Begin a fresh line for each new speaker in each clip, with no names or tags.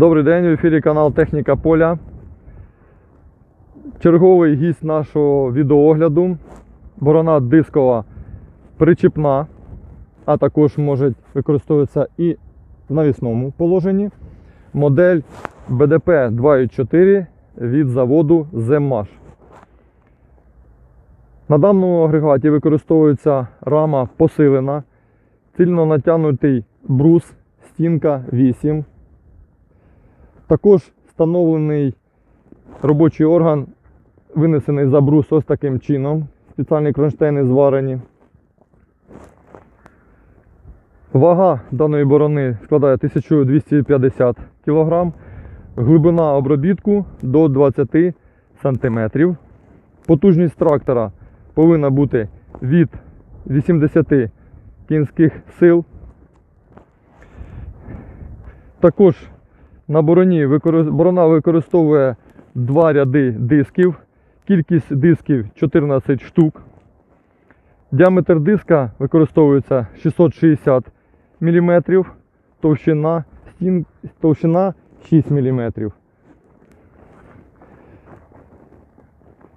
Добрий день, в ефірі канал Техніка Поля. Черговий гість нашого відеоогляду. Борона дискова причіпна, а також може використовуватися і в навісному положенні. Модель BDP 2.4 від заводу ZEMASH. На даному агрегаті використовується рама посилена, цільно натягнутий брус, стінка 8. Також встановлений робочий орган, винесений за брус ось таким чином. Спеціальні кронштейни зварені. Вага даної борони складає 1250 кг. Глибина обробітку до 20 см. Потужність трактора повинна бути від 80 кінських сил. Також на бороні борона використовує два ряди дисків. Кількість дисків 14 штук. Діаметр диска використовується 660 мм, товщина, стін, товщина 6 мм.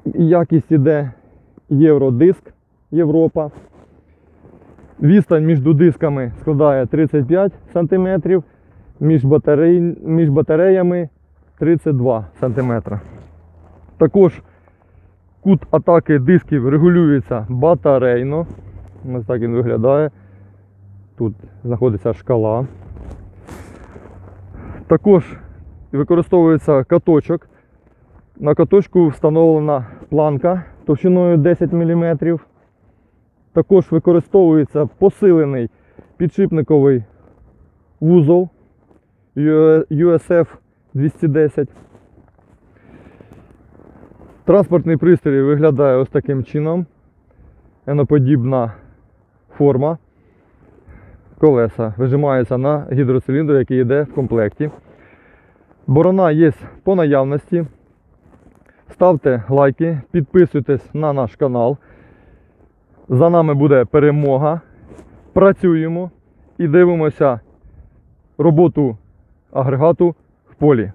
Якість іде Євродиск Європа. Відстань між дисками складає 35 см, між, батарей, між батареями 32 см. Також кут атаки дисків регулюється батарейно. Ось так він виглядає. Тут знаходиться шкала. Також використовується каточок. На каточку встановлена планка товщиною 10 мм. Також використовується посилений підшипниковий вузол USF 210. Транспортний пристрій виглядає ось таким чином. Еноподібна форма. Колеса вижимаються на гідроциліндр, який йде в комплекті. Борона є по наявності. Ставте лайки, підписуйтесь на наш канал. За нами буде перемога. Працюємо і дивимося роботу агрегату в полі.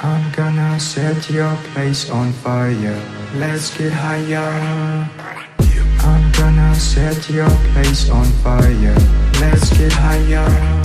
I'm gonna set your place on fire. Let's get higher. I'm gonna set your place on fire. Let's get higher.